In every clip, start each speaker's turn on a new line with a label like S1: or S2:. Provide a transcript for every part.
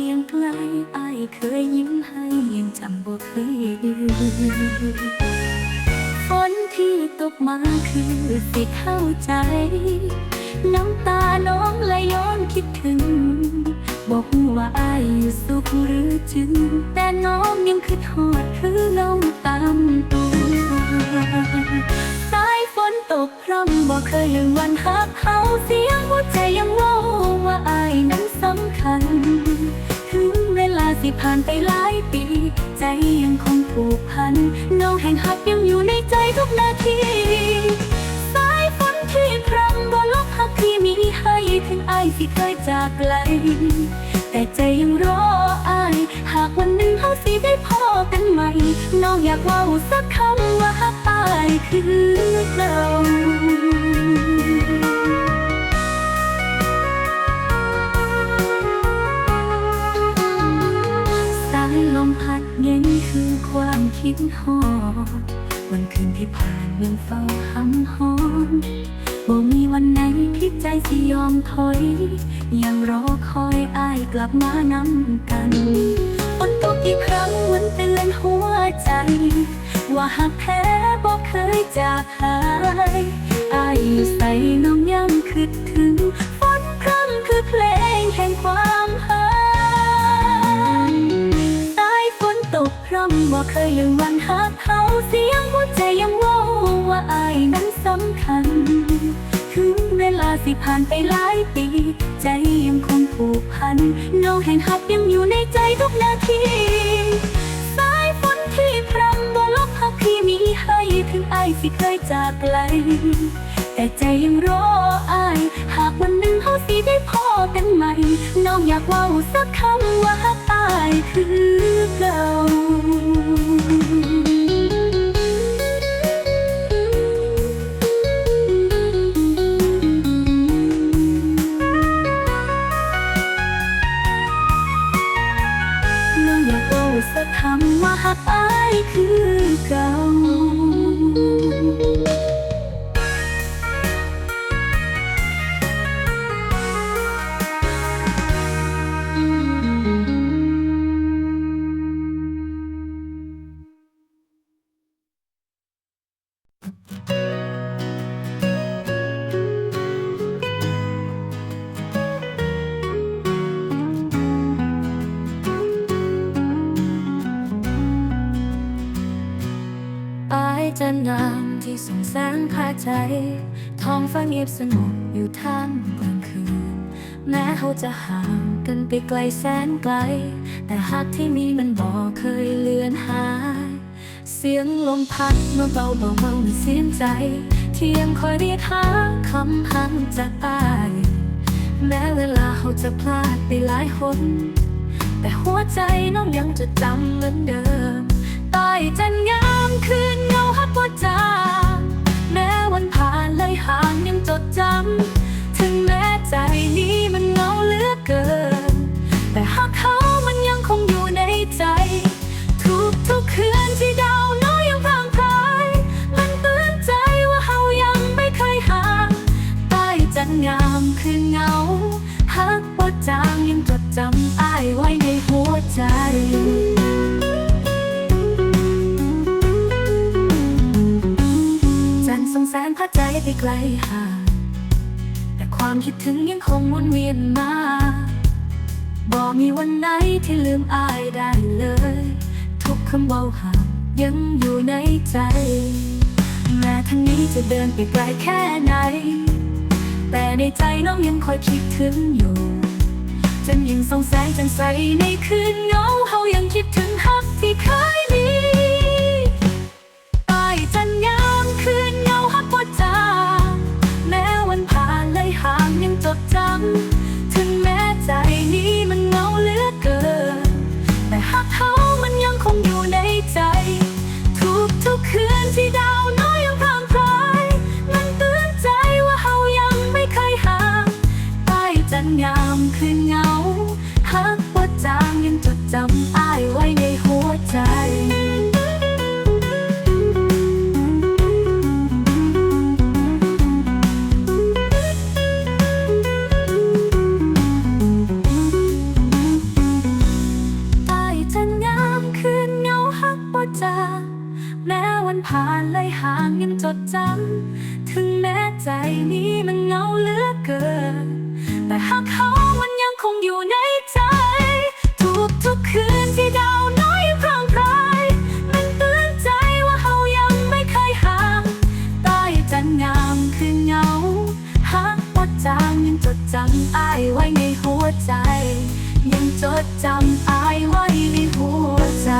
S1: เฮาเคียงไกล ผ่านไปหลายปี ใจยังคงผูกพันน้องแห่งหักยังอยู่ในใจทุกนาทีสายฝนที่พรำบ่ลบหักที่มีให้ถึงไอที่เคยจากไกลแต่ใจยังรออาย หากวันหนึ่งเขาสิได้พอกันใหม่ น้องอยากเว่าสักคำว่าหักอายคือเรา คิดหอด วันคืนที่ผ่านยังเฝ้าหำหอนบ่มีวันไหนที่ใจสิยอมถอย ยังรอคอยอายกลับมานำกันฝนตกอีกครั้งวันเตือนหัวใจ ว่าหักแท้บอกเคยจากหายอายอยู่ใส่น้องยังคิดถึงฝนพรำคือเพลงแห่งความ ร่เคยลืมวันหักเขาเสียงหัวใจยังว่าว่าอายนั้นสำคัญ ถึงเวลาสิผ่านไปหลายปี ใจยังคงผูกพันน้องแห่งหักยังอยู่ในใจทุกนาทีายสิเคยจากไกล แต่ใจยังรออาย หากวันหนึ่งเขาสิได้พอกันใหม่ น้องอยากเว่าสักคำว่าตายคือเก่า นไกล แต่หากที่มีมันบอกเคยเลือนหาย เสียงลมพัดเมาเบาเบาเมาเสียงใจ เที่ยงคอยเรียกหาคำหังจากอายแม้เวลาเขาจะพลาดไปหลายหนแต่หัวใจน้องยังจะจำเหมือนเดิมใต้จันยามคืนเงาฮักว่าจาแม้วันผ่านเลยห่างยังจดจำ ถึงแม้ใจนี้มันเงาเหลือเกินำอ้ายไว้ในหัวใจจันทร์สองแสนพาใจไปไกลห่างแต่ความคิดถึงยังคงวนเวียนมาบอกมีวันไหนที่ลืมอายได้เลย ทุกคำเบาหายังอยู่ในใจ แม้ทางนี้จะเดินไปไกลแค่ไหน แต่ในใจน้องยังคอยคิดถึงอยู่ จันยังส่องแสงจันใสในคืนเงาเฮายังคิดถึงฮักที่เคยมีใต้จันยามคืนเงาฮักบ่จางแม้วันผ่านเลยห่างยังจดจำถึงแม้ใจนี้มันเงาเหลือเกิน แต่ฮักเขามันยังคงอยู่ในใจ ทุกทุกคืนที่ได้ นงามคือเงาฮักว่าจางยังจดจำอ้ายไว้ในหัวใจแม้วันผ่านเลยห่างยังจดจำ ถึงแม้ใจนี้มันเหงาเหลือเกิน แต่หากเขามันยังคงอยู่ในใจ ทุกทุกคืนที่ดาวน้อยพร่างพรายมันเตือนใจว่าเขายังไม่เคยห่างใต้จันงามคือเงาหากวัาจางยังจดจำอายไว้ในหัวใจ ยังจดจำอายไว้ในหัวใจ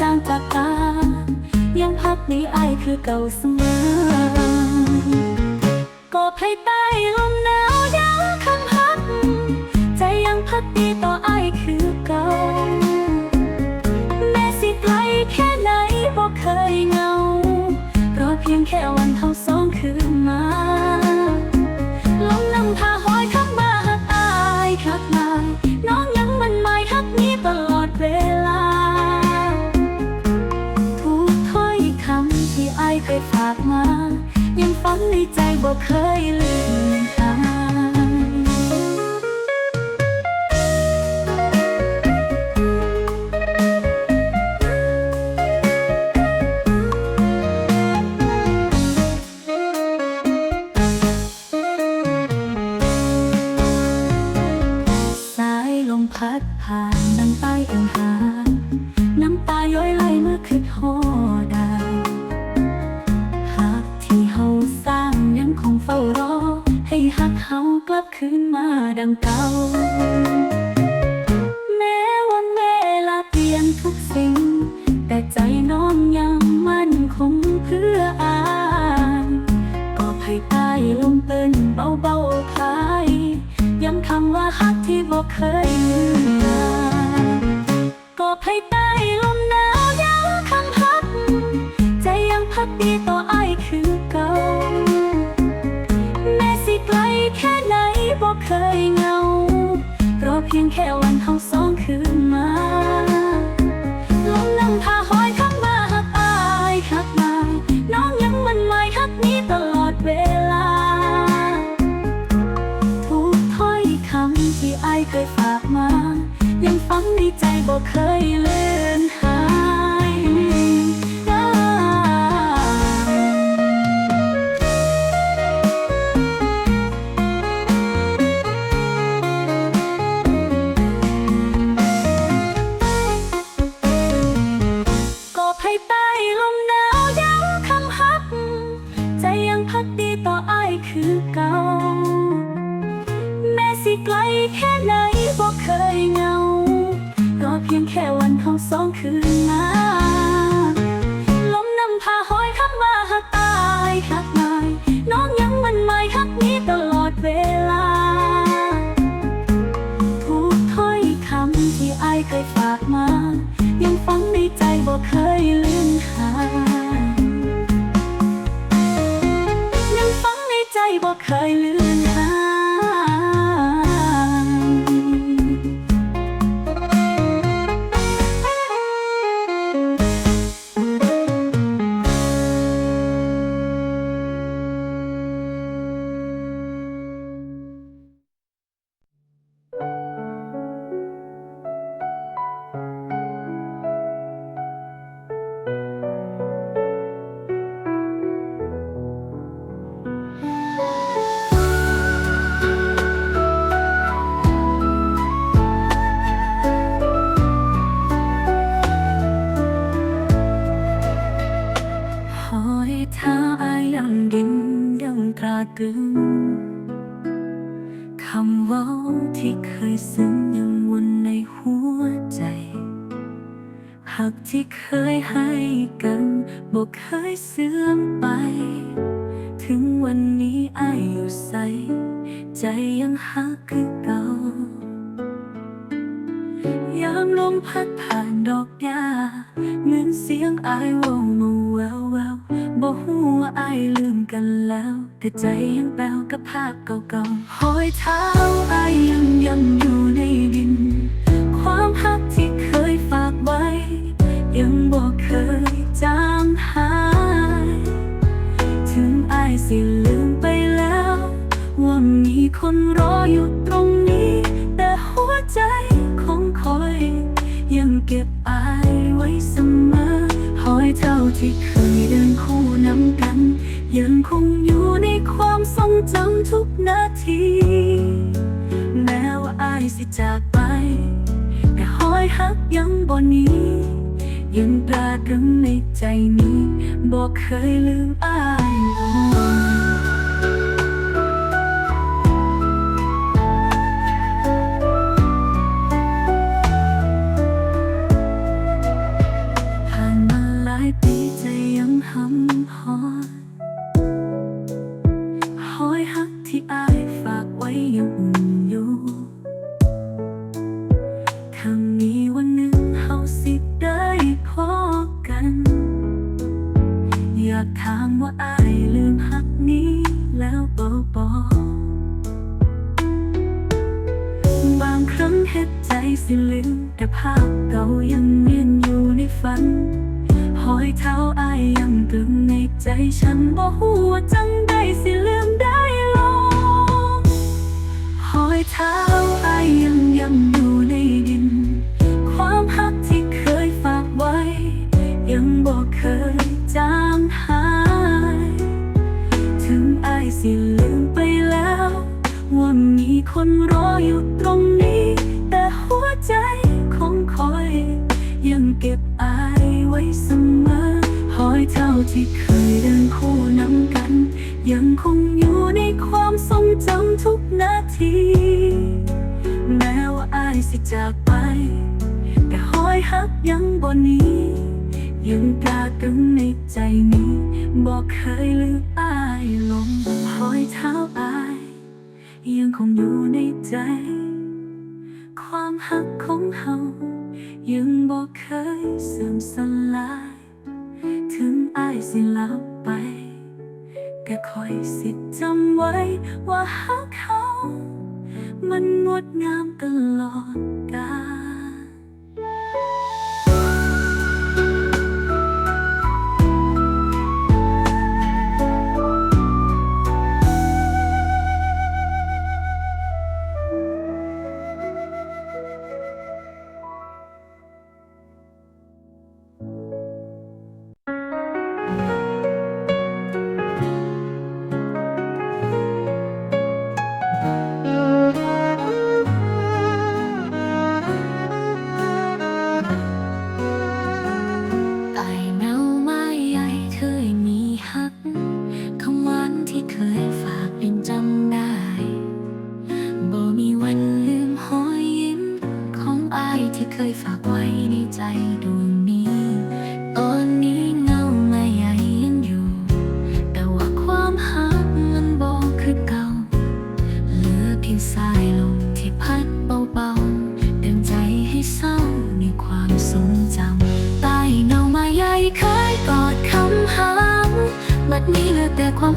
S1: จางจากตา ยังพักนี้ไอคือเก่าเสมอก็ภายใต้ลมหนาวยังคำพัก ใจยังพักดีต่ออายคือเก่า แม้สิไกลแค่ไหนบอเคยเงา เพราะเพียงแค่วันเท่า 你在我可以离 เคยเงา เพราะเพียงแค่วันเฮาสองคืนมาลมนำพาหอยข้างมาหักอายหักมา น้องยังมันหมายหักนี้ตลอดเวลา ทุกถ้อยคำที่อายเคยฝากมา ยังฟังในใจบอกเคย tonight หำหอนหอยหักที่อายฝากไว้ยังอุ่อยู่ถ้ามีวันหนึ่งเฮาสิได้พอกัน อยากถามว่าอายลืมหักนี้แล้วบ่บอบางครั้งเฮ็ดใจสิลืมแต่ภาพเก่ายังเนียนอยู่ในฝัน อยเท้าอายยังตรึงในใจฉันบ่ฮู้ว่าจังได้สิลืมได้ลงหอยเท้าอายยังย้ำอยู่ในดิน ความหักที่เคยฝากไว้ ยังบอกเคยจางหาย ถึงอายสิลืมไปแล้ว ว่ามีคนรออยู่ตรงนี้ ที่เคยเดินคู่นำกัน ยังคงอยู่ในความทรงจำทุกนาที แม้ว่าอายสิจากไป แต่หอยหักยังบ่หนี้ ยังตราตรึงในใจนี้บอกเคยลืมอายลงหอยเท้าอาย ยังคงอยู่ในใจ ความหักของเฮายังบอกเคยเสื่อมสลาย ถึงอายสิลับไปก็คอยสิจำไว้ว่าหากเขา มันงดงามตลอดกาล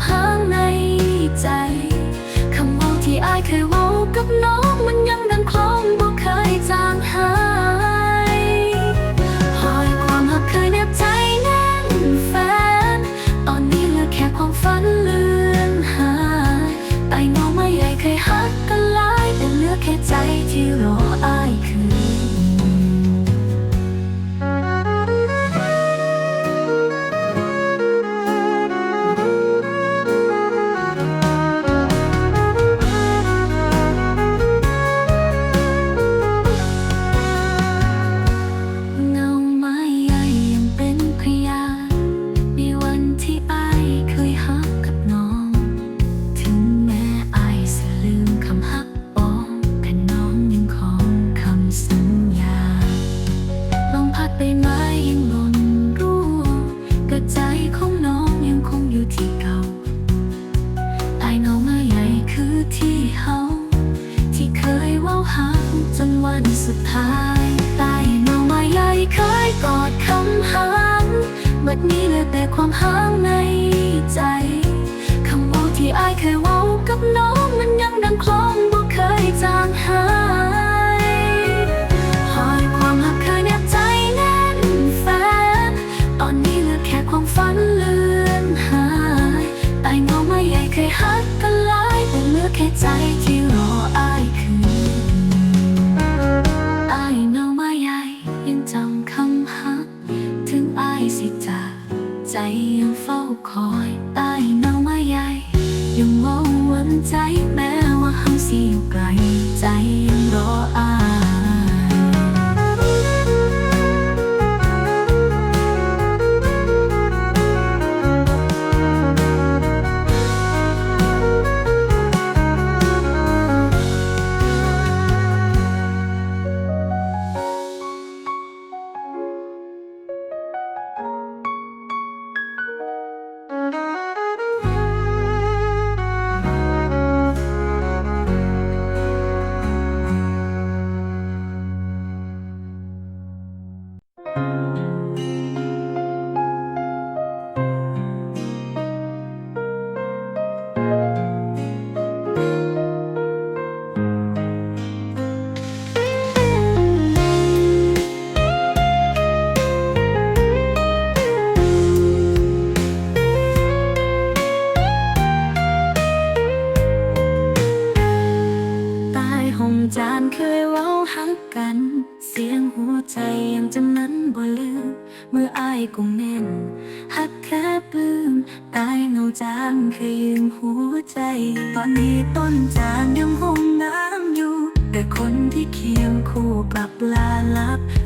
S1: หางในใจ คำเว่าที่อายเคยเว้ากับน้อง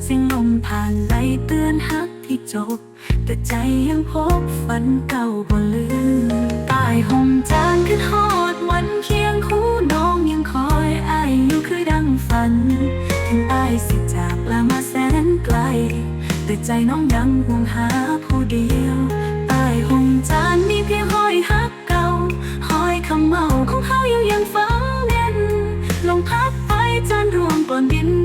S1: เสียงลมผ่านไหลเตือนหักที่จบ แต่ใจยังพบฝันเก่าบ่ลืมใต้ห้องจานคือทอดวันเคียงคู่น้องยังคอยอายอยู่คือดังฝันถึงอายสิจากลามาแสนไกล แต่ใจน้องยังห่วงหาผู้เดียวใต้ห้องจานมีเพียงห้อยหักเก่าห้อยคำเมาของเขาอยู่ยังฝังแน่นลงพัดไปจานรวมปนดิน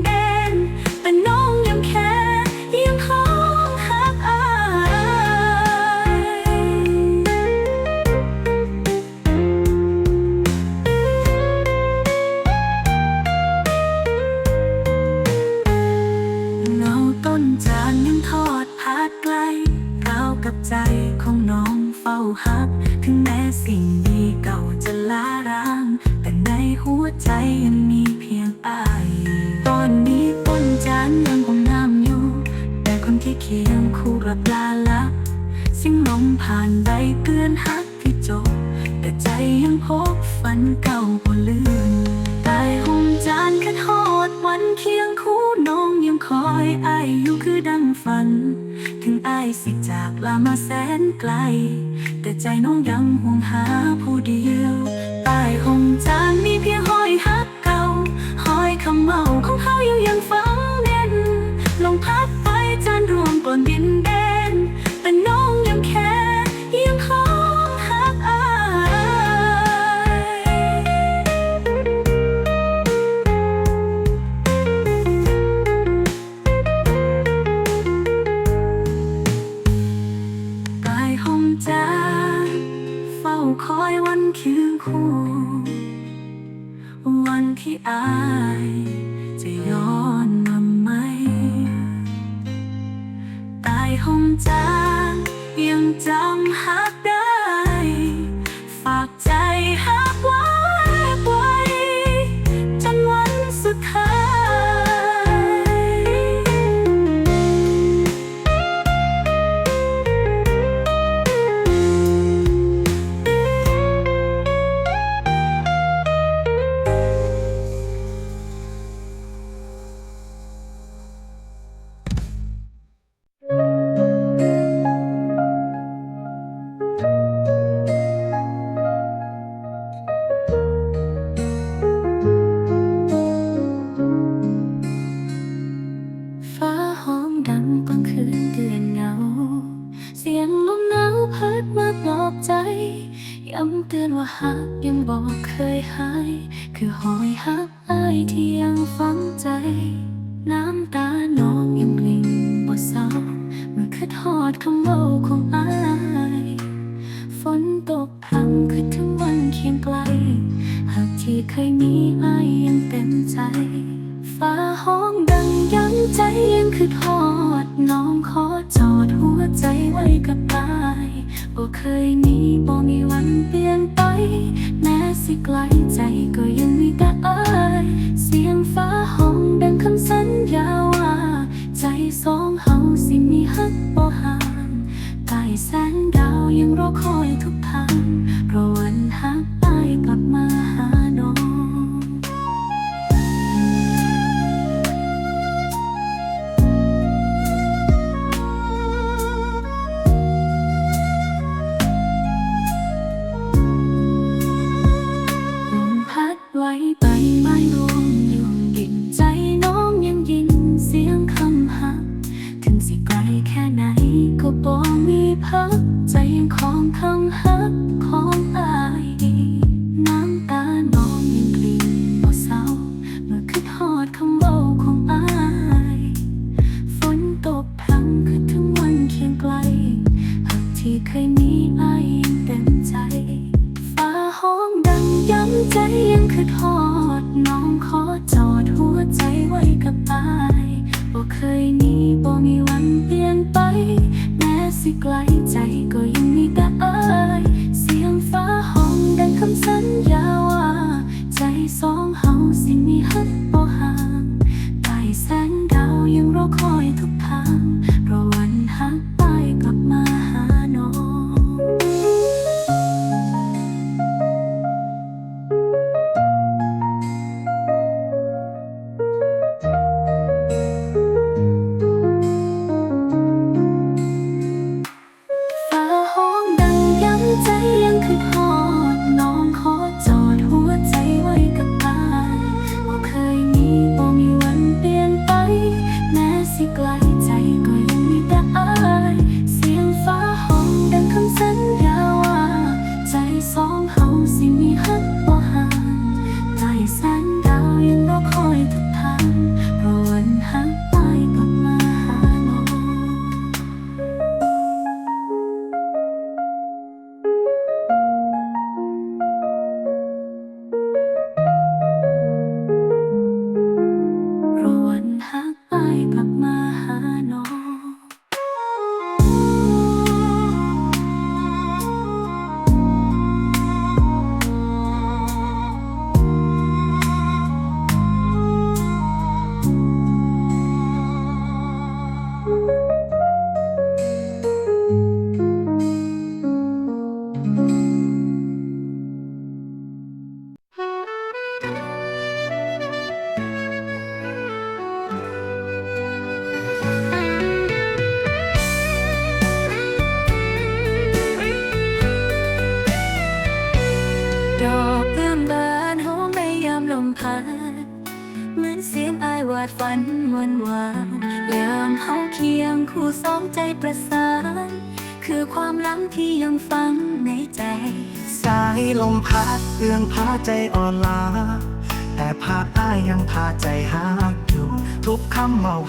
S1: แดน หัก ถึงแม้สิ่งดีเก่าจะลาร้าง แต่ในหัวใจยังมีเพียงอาย ตอนนี้ต้นจานยังคงงามอยู่ แต่คนที่เคียงคู่รับลาลับสิ่งลมผ่านใบเตือนหักที่จบ แต่ใจยังพบฝันเก่าบ่ลืมใต้ห้องจานคัดฮอดวันเคียงคู่น้องยังคอยอายอยู่คือดังฝัน ถึงอายสิจากลามาแสนไกล แต่ใจน้องยังห่วงหาผู้เดียวใต้ห้องจานมีเพียงห้อยหักเก่าห้อยคำเมาของเขาอยู่ยังฝังแน่นลงพัดไปจานรวมปนดินแดน like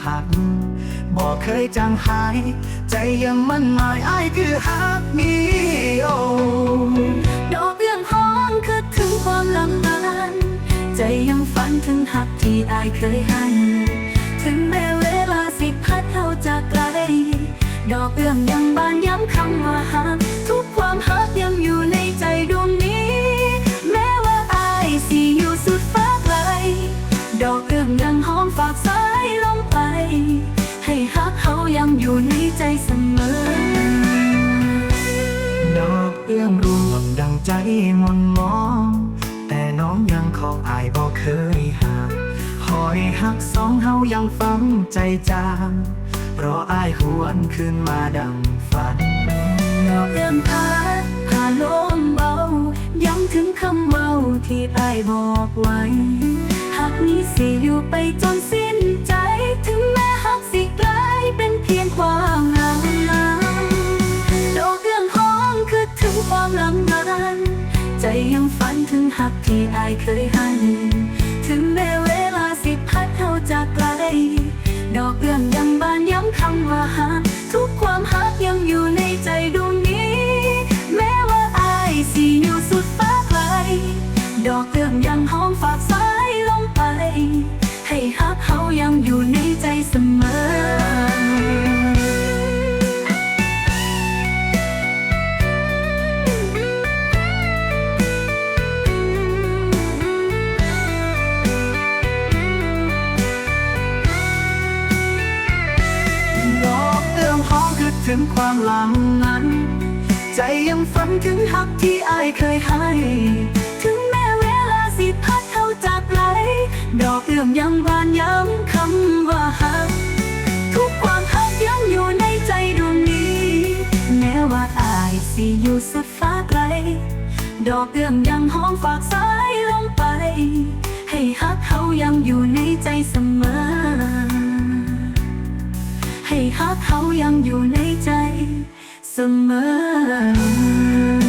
S1: หักบ่เคยจางหาย ใจยังมั่นหมายอายคือฮักมีโอดอกเบี้ยงห้องคือถึงความลำบานใจยังฝันถึงฮักที่อายเคยให้ถึงแม้เวลาสิพัดเท่าจากไกล ดอกเบี้ยงยังบานย้ำคำว่าฮักทุกความฮักยังอยู่ เคยห่างหอย
S2: หักสองเฮายังฟังใจจางเพราะอายหวนขึ้นมาดังฝัน
S1: ดอกเอื้อมพัดพาลมเบา ย้ำถึงคำเมาที่อายบอกไว้หักนี้สิอยู่ไปจนสิ้นใจถึงแม้หักสิกล ยังฝันถึงหักที่อายเคยหัน ถึงแม้เวลาสิพัดเฮาจากไกล ดอกเอื้องยังบานย้ำคำว่าหักทุกความฮักยังอยู่ในใจดวงนี้ แม้ว่าอายสิอยู่สุดฟ้าไกล ดอกเอื้องยังหอมฝากสายลงไป ให้ฮักเฮายังอยู่ในใจเสมอ
S2: ถึงความหลังนั้น ใจยังฝันถึงหักที่อายเคยให้
S1: ถึงแม้เวลาสิพัดเข้าจากไหลดอกเอื้อมยังบานย้ำคำว่าหัก ทุกความหักยังอยู่ในใจดวงนี้ แม้ว่าอายสิอยู่สุดฟ้าไกล ดอกเอื้อมยังหอมฝากสายลงไป ให้ฮักเขายังอยู่ในใจเสมอ ให้ฮักเขายังอยู่ในใจเสมอ